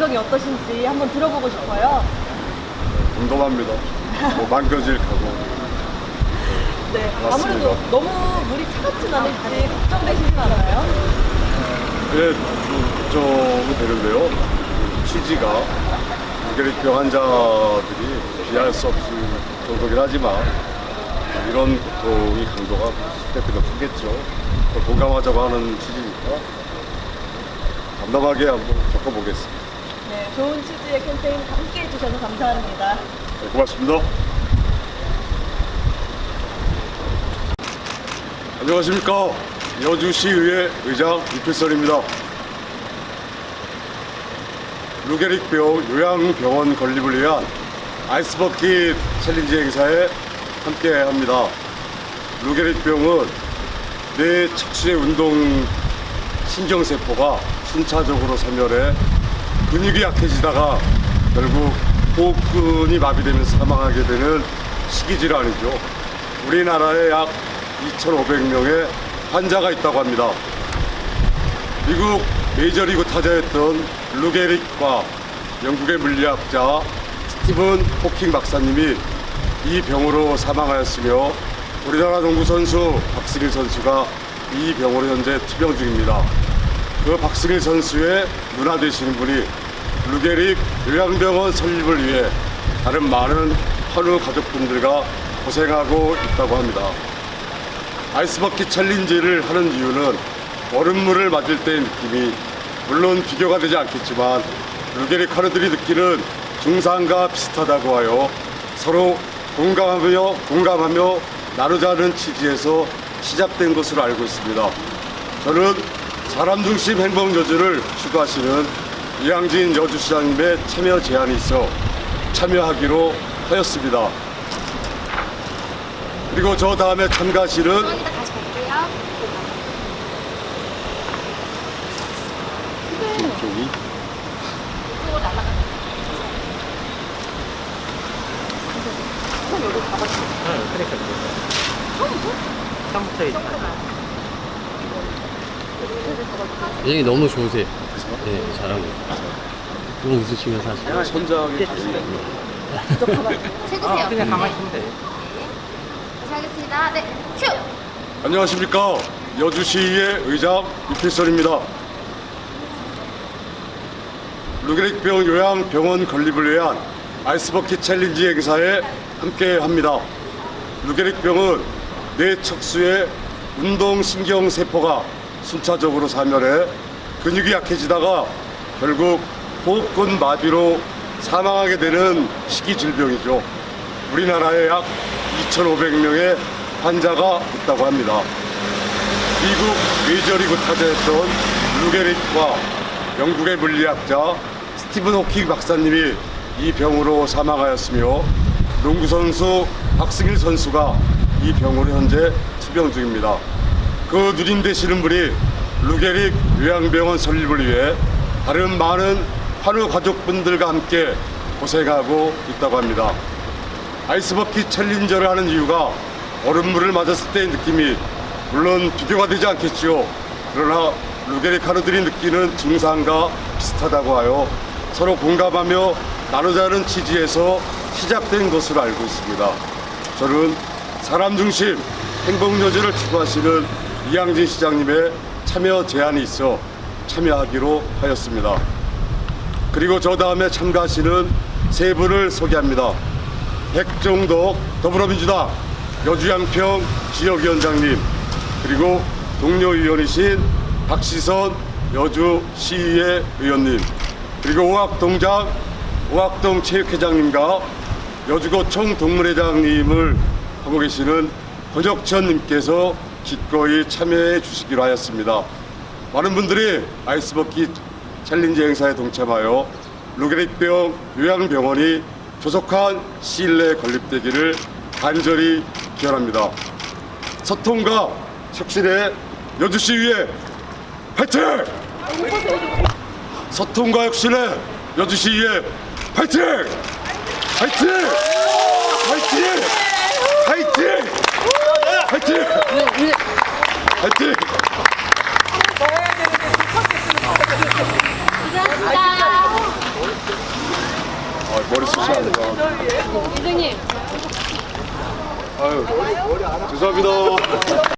어떠신지 한번 들어보고 싶어요. 궁금합니다. 뭐 망겨질 각오. 네, 맞습니다. 아무래도 너무 물이 차갑진 않을지 걱정되시진 않아요? 예, 좀 걱정이 되는데요. 그 취지가 무게력병 환자들이 비할 수 없을 정도긴 하지만 이런 고통의 강도가 10대 더 크겠죠. 또 공감하자고 하는 취지니까 담담하게 한번 겪어보겠습니다. 네, 좋은 취지의 캠페인 함께 해주셔서 감사합니다. 네, 고맙습니다. 안녕하십니까. 여주시의회 의장 이필선입니다. 루게릭병 요양병원 건립을 위한 아이스버킷 챌린지 행사에 함께 합니다. 루게릭병은 뇌 척수의 운동 신경세포가 순차적으로 소멸해 근육이 약해지다가 결국 호흡근이 마비되면서 사망하게 되는 식이질환이죠. 우리나라에 약 2,500명의 환자가 있다고 합니다. 미국 메이저리그 타자였던 루게릭과 영국의 물리학자 스티븐 호킹 박사님이 이 병으로 사망하였으며 우리나라 농구 선수 박승일 선수가 이 병으로 현재 투병 중입니다. 그 박승일 선수의 누나 되시는 분이 루게릭 요양병원 설립을 위해 다른 많은 한우 가족분들과 고생하고 있다고 합니다. 아이스버킷 챌린지를 하는 이유는 얼음물을 맞을 때의 느낌이 물론 비교가 되지 않겠지만 루게릭 하루들이 느끼는 중상과 비슷하다고 하여 서로 공감하며 공감하며 나누자는 취지에서 시작된 것으로 알고 있습니다. 저는 사람 중심 행복 여주를 추구하시는 이양진 여주시장님의 참여 제안이 있어 참여하기로 하였습니다. 그리고 저 다음에 참가하시는 이따 다시 갈게요. 쪽이 또 날아가. 응, 그러니까. 처음부터 이제. 얘기 너무 좋으세요. 네, 잘하고. 너무 웃으시면서 하시고. 선장이 세주세요. 그냥 가만히 있으면 돼. 다시 하겠습니다. 네, 큐! 안녕하십니까 여주시의 의장 이필선입니다. 루게릭병 요양병원 건립을 위한 아이스버킷 챌린지 행사에 함께합니다. 루게릭병은 뇌 척수의 운동신경 세포가 순차적으로 사멸해 근육이 약해지다가 결국 호흡근 마비로 사망하게 되는 식이 질병이죠. 우리나라에 약 2,500명의 환자가 있다고 합니다. 미국 메이저리그 타자였던 루게릭과 영국의 물리학자 스티븐 호킹 박사님이 이 병으로 사망하였으며 농구 선수 박승일 선수가 이 병으로 현재 투병 중입니다. 그 누님 되시는 분이 루게릭 요양병원 설립을 위해 다른 많은 한우 가족분들과 함께 고생하고 있다고 합니다. 아이스버킷 챌린저를 하는 이유가 얼음물을 맞았을 때의 느낌이 물론 비교가 되지 않겠지요. 그러나 루게릭 하루들이 느끼는 증상과 비슷하다고 하여 서로 공감하며 나누자는 취지에서 시작된 것으로 알고 있습니다. 저는 사람 중심 행복 여주를 추구하시는 이양진 시장님의 참여 제안이 있어 참여하기로 하였습니다. 그리고 저 다음에 참가하시는 세 분을 소개합니다. 백종덕 더불어민주당 여주양평 지역위원장님 그리고 동료위원이신 박시선 여주 시의회 의원님 그리고 오학동장 오학동 체육회장님과 여주고총 동문회장님을 하고 계시는 권혁천님께서 기꺼이 참여해 주시기로 하였습니다. 많은 분들이 아이스버킷 챌린지 행사에 동참하여 루게릭병 요양병원이 조속한 시일 내에 건립되기를 간절히 기원합니다. 소통과 혁신의 여주시의회 파이팅! 소통과 혁신의 여주시의회 파이팅! 파이팅! 파이팅! 파이팅! 파이팅! 화이팅! 감사합니다. 아, 머리 쓰시는다 이등님 아유, 죄송합니다.